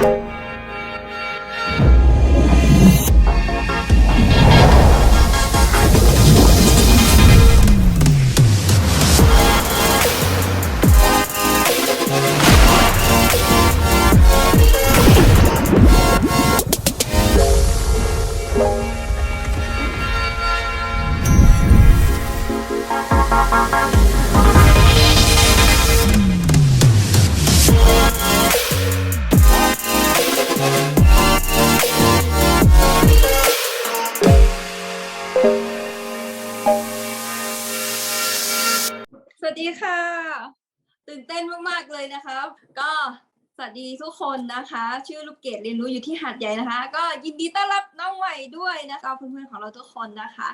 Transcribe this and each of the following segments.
ส ตื่นเต้นมากๆเลยนะครับก็สวัสดีทุกคนนะคะ ชื่อลูกเกดเรียนรู้อยู่ที่หาดใหญ่นะคะ ก็ยินดีต้อนรับน้องใหม่ด้วยนะคะเพื่อนๆของเราทุกคนนะคะ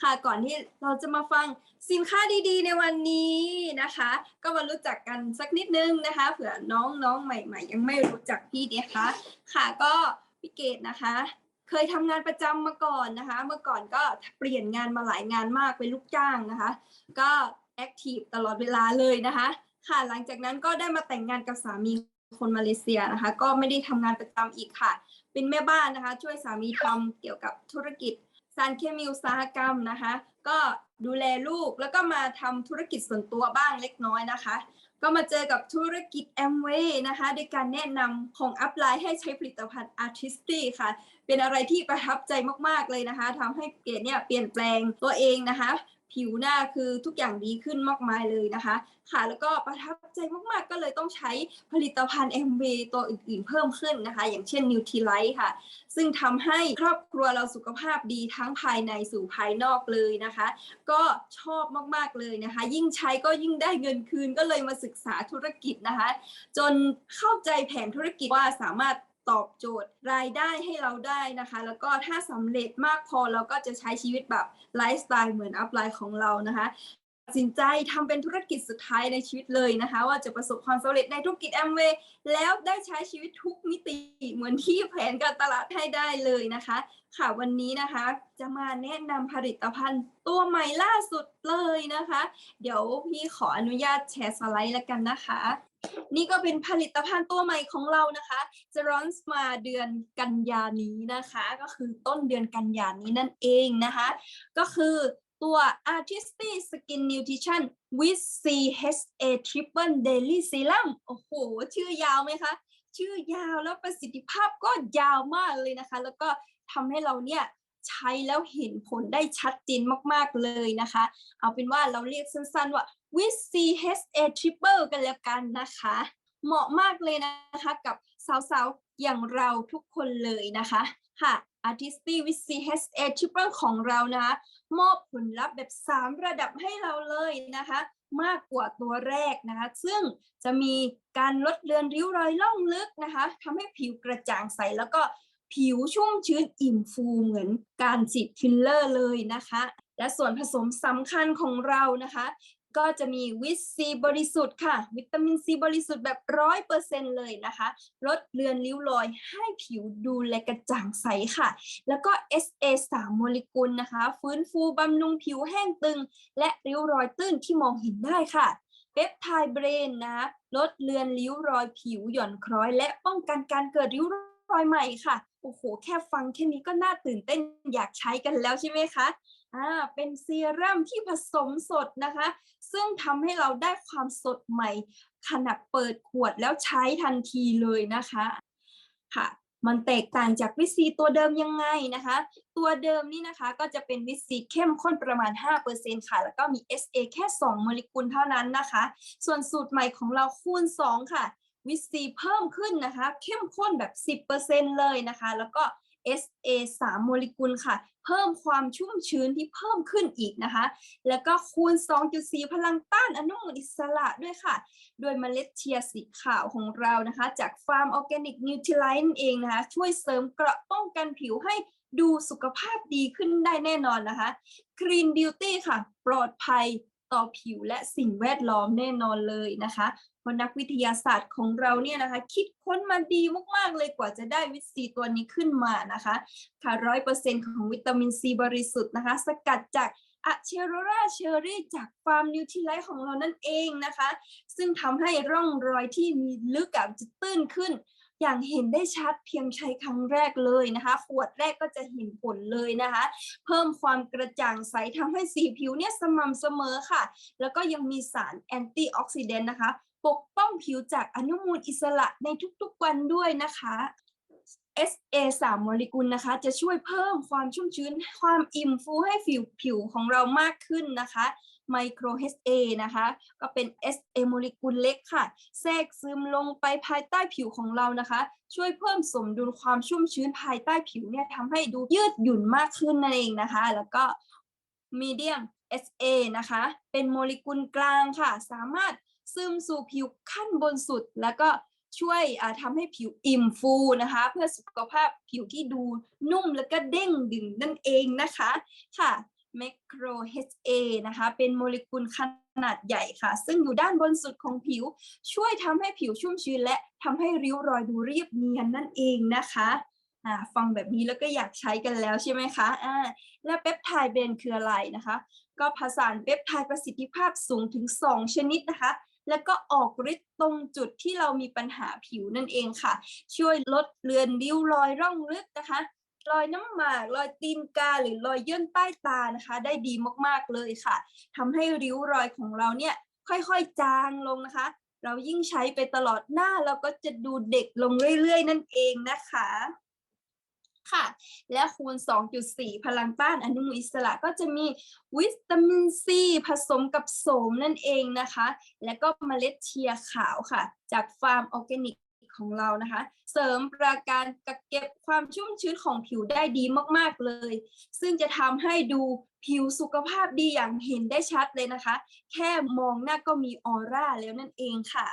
ค่ะก่อนที่เราจะมาฟังสินค้าดีๆ ในวันนี้นะคะ ก็มารู้จักกันสักนิดนึงนะคะ เผื่อน้องๆใหม่ ๆ ยังไม่รู้จักพี่นะคะ ค่ะก็พี่เกดนะคะเคยทำงานประจำมาก่อนนะคะ เมื่อก่อนก็เปลี่ยนงานมาหลายงานมากเป็นลูกจ้างนะคะ ก็แอคทีฟตลอดเวลาเลยนะคะ ค่ะ หลังจากนั้นก็ได้มาแต่งงานกับสามีคนมาเลเซียนะคะ ก็ไม่ได้ทำงานประจำอีกค่ะ เป็นแม่บ้านนะคะ ช่วยสามีทำเกี่ยวกับธุรกิจสารเคมีอุตสาหกรรมนะคะ ก็ดูแลลูกแล้วก็มาทำธุรกิจส่วนตัวบ้างเล็กน้อยนะคะ ก็มาเจอกับธุรกิจแอมเวย์นะคะโดยการแนะนำของอัพไลน์ให้ใช้ผลิตภัณฑ์ Artisty ค่ะ เป็นอะไรที่ประทับใจมากๆเลยนะคะทำให้เกดเนี่ยเปลี่ยนแปลงตัวเองนะคะ ผิวหน้าคือทุกอย่างดีขึ้นมากมายเลยนะคะ ค่ะแล้วก็ประทับใจมากๆก็เลยต้องใช้ผลิตภัณฑ์ MV ตัวอื่นๆเพิ่มขึ้นนะคะ อย่างเช่น Nutrilite ค่ะ ซึ่งทำให้ครอบครัวเราสุขภาพดีทั้งภายในสู่ภายนอกเลยนะคะ ก็ชอบมากๆเลยนะคะ ยิ่งใช้ก็ยิ่งได้เงินคืนก็เลยมาศึกษาธุรกิจนะคะ จนเข้าใจแผนธุรกิจว่าสามารถ ตอบโจทย์รายได้ให้เราได้นะคะ แล้วก็ถ้าสำเร็จมากพอเราก็จะใช้ชีวิตแบบไลฟ์สไตล์เหมือนอัพไลน์ของเรานะคะ สินใจทำเป็นธุรกิจสุดท้ายในชีวิตเลยนะคะ ว่าจะประสบความสำเร็จในธุรกิจแอมเวย์แล้วได้ใช้ชีวิตทุกมิติเหมือนที่แผนการตลาดให้ได้เลยนะคะ ค่ะวันนี้นะคะ จะมาแนะนำผลิตภัณฑ์ตัวใหม่ล่าสุดเลยนะคะ เดี๋ยวพี่ขออนุญาตแชร์สไลด์แล้วกันนะคะนี่ก็เป็นผลิตภัณฑ์ตัวใหม่ของเรานะคะจะร้อนมาเดือนกันยานี้นะคะ ก็คือต้นเดือนกันยานี้นั่นเองนะคะ ก็คือ ตัว Artisty Skin Nutrition with CHA Triple Daily Serum โอ้โห ชื่อยาวไหมคะ ชื่อยาวแล้วประสิทธิภาพก็ยาวมากเลยนะคะ แล้วก็ทำให้เราเนี่ยใช้แล้วเห็นผลได้ชัดเจนมาก ๆ เลยนะคะ เอาเป็นว่าเราเรียกสั้น ๆ ว่า with CHA Triple กันแล้วกันนะคะ เหมาะมากเลยนะคะกับสาวๆ อย่างเราทุกคนเลยนะคะ ค่ะ Artisty with CHA Triple ของเรานะคะมอบผลลัพธ์แบบ 3 ระดับให้เราเลยนะคะ มากกว่าตัวแรกนะคะ ซึ่งจะมีการลดเลือนริ้วรอยล่องลึกนะคะทำให้ผิวกระจ่างใสแล้วก็ผิวชุ่มชื้นอิ่มฟูเหมือนการฉีดฟิลเลอร์เลยนะคะ และส่วนผสมสำคัญของเรานะคะ ก็จะมีวิตซีบริสุทธิ์ค่ะ วิตามินซีบริสุทธิ์แบบร้อยเปอร์เซ็นเลยนะคะลดเลือนริ้วรอยให้ผิวดูแลกระจ่างใสค่ะ แล้วก็ SA 3โมเลกุลนะคะ ฟื้นฟูบำรุงผิวแห้งตึง และริ้วรอยตื้นที่มองเห็นได้ค่ะเปปไทด์เบรนนะคะลดเลือนริ้วรอยผิวหย่อนคล้อย และป้องกันการเกิดริ้วรอยใหม่ค่ะโอ้โห แค่ฟังแค่นี้ก็น่าตื่นเต้นอยากใช้กันแล้วใช่ไหมคะ อ่าเป็นเซรั่มที่ผสมสดนะคะ ซึ่งทำให้เราได้ความสดใหม่ขณะเปิดขวดแล้วใช้ทันทีเลยนะคะค่ะมันแตกต่างจากวิตซีตัวเดิมยังไงนะคะ ตัวเดิมนี่นะคะก็จะเป็นวิตซีเข้มข้นประมาณ 5%ค่ะ แล้วก็มี SA แค่ 2 โมเลกุลเท่านั้นนะคะ ส่วนสูตรใหม่ของเราคูณ 2 ค่ะ วิตซีเพิ่มขึ้นนะคะ เข้มข้นแบบ 10%เลยนะคะ แล้วก็ SA 3 โมเลกุลค่ะ เพิ่มความชุ่มชื้นที่เพิ่มขึ้นอีกนะคะ แล้วก็คูณ 2.4 พลังต้านอนุมูลอิสระด้วยค่ะ โดยเมล็ดเชียร์สีขาวของเรานะคะ จากฟาร์มออร์แกนิกนิวทริไลน์เองนะคะ ช่วยเสริมเกราะป้องกันผิวให้ดูสุขภาพดีขึ้นได้แน่นอนนะคะ Clean Beauty ค่ะ ปลอดภัย ต่อผิวและสิ่งแวดล้อมแน่นอนเลยนะคะเพราะนักวิทยาศาสตร์ของเราเนี่ยนะคะ คิดค้นมาดีมากๆเลยกว่าจะได้วิตซีตัวนี้ขึ้นมานะคะค่ะร้อยเปอร์เซ็นต์ของวิตามินซีบริสุทธิ์นะคะ สกัดจากอะเชโรราเชอรี่จากฟาร์มนิวทริไลท์ของเรานั่นเองนะคะ ซึ่งทำให้ร่องรอยที่มีลึกอะจะตื้นขึ้น อย่างเห็นได้ชัดเพียงใช้ครั้งแรกเลยนะคะขวดแรกก็จะเห็นผลเลยนะคะ เพิ่มความกระจ่างใสทำให้สีผิวเนี่ยสม่ำเสมอค่ะ แล้วก็ยังมีสารแอนตี้ออกซิเดนต์นะคะ ปกป้องผิวจากอนุมูลอิสระในทุกๆวันด้วยนะคะ SA 3โมเลกุลนะคะ จะช่วยเพิ่มความชุ่มชื้น ความอิ่มฟูให้ผิวผิวของเรามากขึ้นนะคะ ไมโคร HA นะคะ ก็เป็น SA โมเลกุลเล็กค่ะ แทรกซึมลงไปภายใต้ผิวของเรานะคะ ช่วยเพิ่มสมดุลความชุ่มชื้นภายใต้ผิวเนี่ยทำให้ดูยืดหยุ่นมากขึ้นนั่นเองนะคะ แล้วก็ medium SA นะคะ เป็นโมเลกุลกลางค่ะ สามารถซึมสู่ผิวขั้นบนสุด แล้วก็ช่วยทำให้ผิวอิ่มฟูนะคะ เพื่อสุขภาพผิวที่ดูนุ่มแล้วก็เด้งดึงนั่นเองนะคะค่ะ macro HA นะคะ เป็นโมเลกุลขนาดใหญ่ค่ะ ซึ่งอยู่ด้านบนสุดของผิว ช่วยทำให้ผิวชุ่มชื้นและทำให้ริ้วรอยดูเรียบเนียนนั่นเองนะคะอ่าฟังแบบนี้แล้วก็อยากใช้กันแล้วใช่ไหมคะอ่าและเปปไทด์เบนคืออะไรนะคะ ก็ผสานเปปไทด์ประสิทธิภาพสูงถึง 2 ชนิดนะคะ แล้วก็ออกฤทธิ์ตรงจุดที่เรามีปัญหาผิวนั่นเองค่ะ ช่วยลดเลือนริ้วรอยร่องลึกนะคะ รอยน้ำหมากรอยตีนกาหรือรอยยื่นใต้ตานะคะ ได้ดีมากๆเลยค่ะทำให้ริ้วรอยของเราเนี่ยค่อยๆจางลงนะคะ เรายิ่งใช้ไปตลอดหน้าเราก็จะดูเด็กลงเรื่อย ๆ นั่นเองนะคะค่ะ และคูณ 2.4 พลังต้านอนุมูลอิสระก็จะมีวิตามินซีผสมกับโสมนั่นเองนะคะ และก็เมล็ดเชียขาวค่ะ จากฟาร์มออร์แกนิก ของเรานะคะ เสริมประการกักเก็บความชุ่มชื้นของผิวได้ดีมากๆเลย ซึ่งจะทำให้ดูผิวสุขภาพดีอย่างเห็นได้ชัดเลยนะคะ แค่มองหน้าก็มีออร่าแล้วนั่นเองค่ะ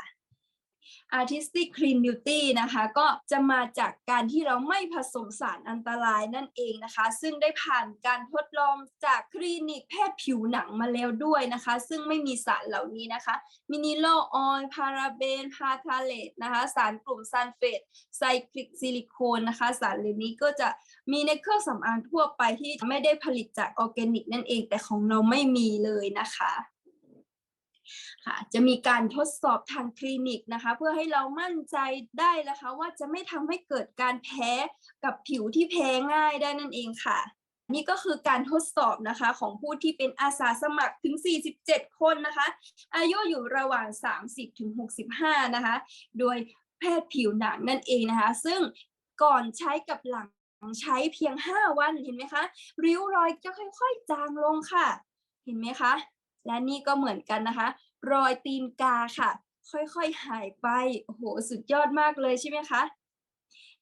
Artistic Clean Beauty นะคะก็จะมาจากการที่เราไม่ผสมสารอันตรายนั่นเองนะคะ ซึ่งได้ผ่านการทดลองจากคลินิกแพทย์ผิวหนังมาแล้วด้วยนะคะ ซึ่งไม่มีสารเหล่านี้นะคะมินิโลออยล์พาราเบนพาทาเลตนะคะสารกลุ่มซัลเฟตไซคลิกซิลิโคนนะคะ สารเหล่านี้ก็จะมีในเครื่องสำอางทั่วไปที่ไม่ได้ผลิตจากออร์แกนิกนั่นเองแต่ของเราไม่มีเลยนะคะ ค่ะจะมีการทดสอบทางคลินิกนะคะ เพื่อให้เรามั่นใจได้นะคะว่าจะไม่ทำให้เกิดการแพ้กับผิวที่แพ้ง่ายได้นั่นเองค่ะ นี่ก็คือการทดสอบนะคะของผู้ที่เป็นอาสาสมัครถึง 47 คนนะคะ อายุอยู่ระหว่าง 30 ถึง 65 นะคะ โดยแพทย์ผิวหนังนั่นเองนะคะ ซึ่งก่อนใช้กับหลังใช้เพียง 5 วันเห็นไหมคะ ริ้วรอยจะค่อย ๆ จางลงค่ะ เห็นไหมคะ และนี่ก็เหมือนกันนะคะ รอยตีนกาค่ะ ค่อยๆหายไปโอ้โหสุดยอดมากเลยใช่ไหมคะ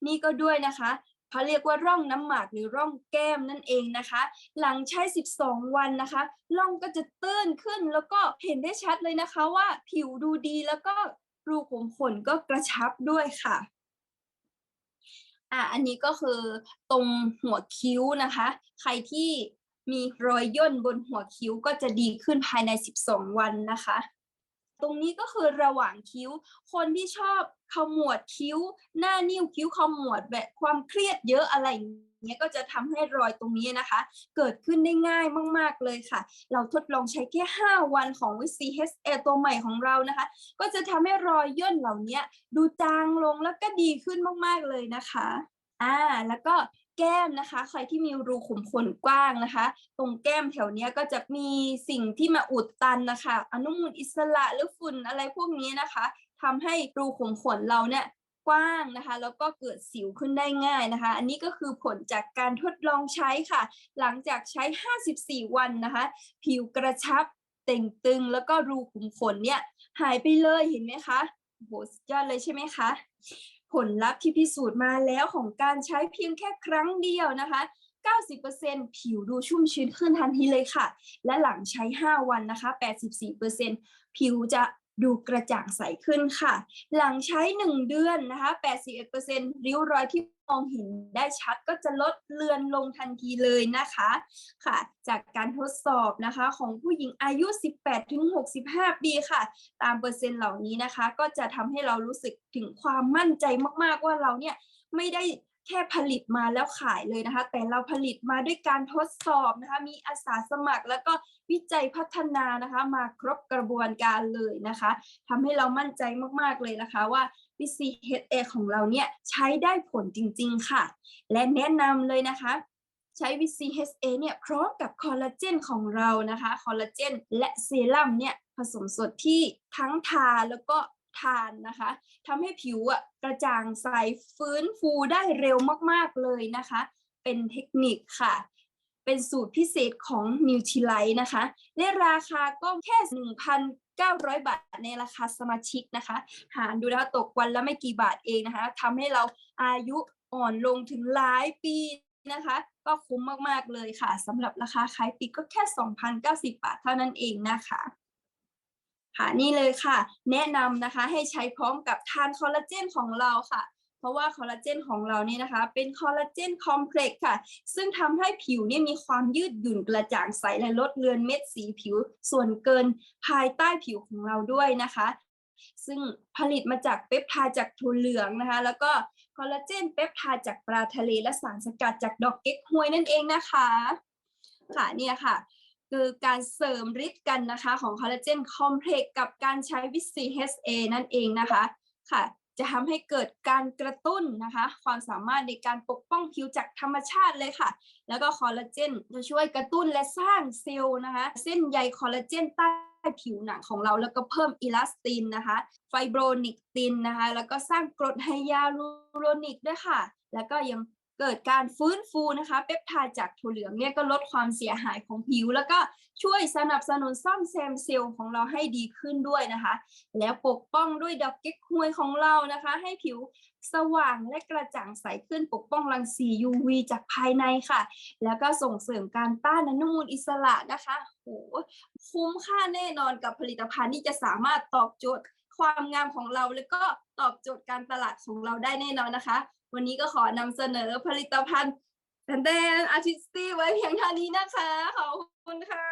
นี่ก็ด้วยนะคะเขาเรียกว่าร่องน้ำหมากหรือร่องแก้มนั่นเองนะคะ หลังใช้ 12 วันนะคะร่องก็จะตื้นขึ้นแล้วก็เห็นได้ชัดเลยนะคะว่าผิวดูดีแล้วก็รูขุมขนก็กระชับด้วยค่ะอะ อันนี้ก็คือตรงหัวคิ้วนะคะ ใครที่ มีรอยย่นบนหัวคิ้วก็จะดีขึ้นภายใน 12 วันนะคะ ตรงนี้ก็คือระหว่างคิ้ว คนที่ชอบขมวดคิ้ว หน้านิ้วคิ้วขมวดแบบความเครียดเยอะอะไรอย่างเงี้ยก็จะทำให้รอยตรงนี้นะคะ เกิดขึ้นได้ง่ายมาก ๆ เลยค่ะ เราทดลองใช้แค่ 5 วันของวิ CHA ตัวใหม่ของเรานะคะ ก็จะทำให้รอยย่นเหล่านี้ดูจางลงแล้วก็ดีขึ้นมาก ๆ เลยนะคะอ่าแล้วก็ แก้มนะคะ ใครที่มีรูขุมขนกว้างนะคะ ตรงแก้มแถวเนี้ยก็จะมีสิ่งที่มาอุดตันนะคะ อนุมูลอิสระหรือฝุ่นอะไรพวกนี้นะคะทำให้รูขุมขนเราเนี่ยกว้างนะคะ แล้วก็เกิดสิวขึ้นได้ง่ายนะคะ อันนี้ก็คือผลจากการทดลองใช้ค่ะ หลังจากใช้ 54 วันนะคะ ผิวกระชับเต่งตึง แล้วก็รูขุมขนเนี่ยหายไปเลยเห็นไหมคะโอ้โหสุดยอดเลยใช่ไหมคะ ผลลัพธ์ที่พิสูจน์มาแล้วของการใช้เพียงแค่ครั้งเดียวนะคะ 90%ผิวดูชุ่มชื้นขึ้นทันทีเลยค่ะ และหลังใช้ 5 วันนะคะ 84%ผิวจะ ดูกระจ่างใสขึ้นค่ะ หลังใช้ 1 เดือนนะคะ 81%ริ้วรอยที่มองเห็นได้ชัดก็จะลดเลือนลงทันทีเลยนะคะค่ะ จากการทดสอบนะคะของผู้หญิงอายุ 18-65 ปีค่ะ ตามเปอร์เซ็นต์เหล่านี้นะคะ ก็จะทำให้เรารู้สึกถึงความมั่นใจมาก ๆ ว่าเราเนี่ยไม่ได้ แค่ผลิตมาแล้วขายเลยนะคะ แต่เราผลิตมาด้วยการทดสอบนะคะ มีอาสาสมัครแล้วก็วิจัยพัฒนานะคะ มาครบกระบวนการเลยนะคะทำให้เรามั่นใจมากๆเลยนะคะว่า VCHA ของเราเนี่ยใช้ได้ผลจริง ๆ ค่ะ และแนะนำเลยนะคะใช้ VCHA เนี่ยพร้อมกับคอลลาเจนของเรานะคะ คอลลาเจนและเซรั่มเนี่ยผสมสดที่ทั้งทาแล้วก็ ทานนะคะทำให้ผิวอะกระจ่างใสฟื้นฟูได้เร็วมากๆเลยนะคะ เป็นเทคนิคค่ะ เป็นสูตรพิเศษของ n u t r i l i t e นะคะและราคาก็แค่ 1,900 บาทในราคาสมาชิกนะคะ หารดูนะคะตกวันละไม่กี่บาทเองนะคะทำให้เราอายุอ่อนลงถึงหลายปีนะคะ ก็คุ้มมาก ๆ เลยค่ะสำหรับราคาขายปลีกก็แค่ 2,090 บาทเท่านั้นเองนะคะ ค่ะนี่เลยค่ะ แนะนำนะคะให้ใช้พร้อมกับทานคอลลาเจนของเราค่ะ เพราะว่าคอลลาเจนของเรานี่นะคะ เป็นคอลลาเจนคอมเพล็กซ์ค่ะ ซึ่งทำให้ผิวเนี่ยมีความยืดหยุ่นกระจ่างใสและลดเลือนเม็ดสีผิว ส่วนเกินภายใต้ผิวของเราด้วยนะคะ ซึ่งผลิตมาจากเปปไทด์จากถั่วเหลืองนะคะ แล้วก็คอลลาเจนเปปไทด์จากปลาทะเลและสารสกัดจากดอกเก๊กฮวยนั่นเองนะคะค่ะเนี่ยค่ะ คือการเสริมฤทธิ์กันนะคะของคอลลาเจนคอมเพล็กซ์กับการใช้วิต CHA นั่นเองนะคะค่ะ จะทำให้เกิดการกระตุ้นนะคะ ความสามารถในการปกป้องผิวจากธรรมชาติเลยค่ะ แล้วก็คอลลาเจนจะช่วยกระตุ้นและสร้างเซลล์นะคะ เส้นใยคอลลาเจนใต้ผิวหนังของเราแล้วก็เพิ่มอิลาสตินนะคะ ไฟโบรนิกตินนะคะ แล้วก็สร้างกรดไฮยาลูโรนิกด้วยค่ะ แล้วก็ยัง เกิดการฟื้นฟูนะคะเปปไทด์จากถั่วเหลืองเนี่ยก็ลดความเสียหายของผิว แล้วก็ช่วยสนับสนุนซ่อมแซมเซลล์ของเราให้ดีขึ้นด้วยนะคะ แล้วปกป้องด้วยดอกเก๊กฮวยของเรานะคะ ให้ผิวสว่างและกระจ่างใสขึ้นปกป้องรังสี UV จากภายในค่ะ แล้วก็ส่งเสริมการต้านอนุมูลอิสระนะคะโหคุ้มค่าแน่นอนกับผลิตภัณฑ์ที่จะสามารถตอบโจทย์ความงามของเราแล้วก็ตอบโจทย์การตลาดของเราได้แน่นอนนะคะ วันนี้ก็ขอนำเสนอผลิตภัณฑ์แดนเตนอาร์ติสตี้ไว้เพียงเท่านี้นะคะ ขอบคุณค่ะ